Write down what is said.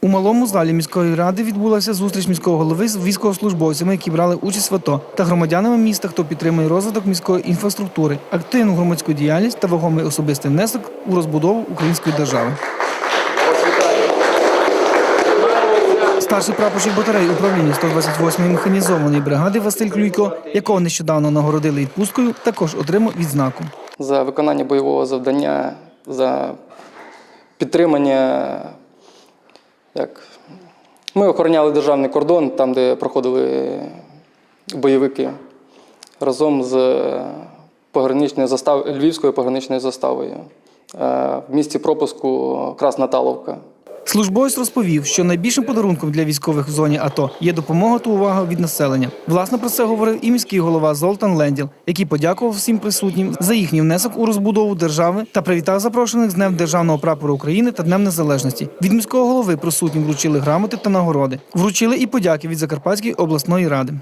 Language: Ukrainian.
У малому залі міської ради відбулася зустріч міського голови з військовослужбовцями, які брали участь в АТО, та громадянами міста, хто підтримує розвиток міської інфраструктури, активну громадську діяльність та вагомий особистий внесок у розбудову української держави. Старший прапорщик батареї управління 128-ї механізованої бригади Василь Клюйко, якого нещодавно нагородили відпусткою, також отримав відзнаку. за виконання бойового завдання, за підтримання. Як... Ми охороняли державний кордон там, де проходили бойовики разом з пограничною застав... Львівською пограничною заставою е, в місті пропуску Красна Таловка. Службовець розповів, що найбільшим подарунком для військових в зоні АТО є допомога та увага від населення. Власне про це говорив і міський голова Золтан Ленділ, який подякував всім присутнім за їхній внесок у розбудову держави та привітав запрошених з Днем Державного прапора України та Днем Незалежності. Від міського голови присутнім вручили грамоти та нагороди. Вручили і подяки від Закарпатської обласної ради.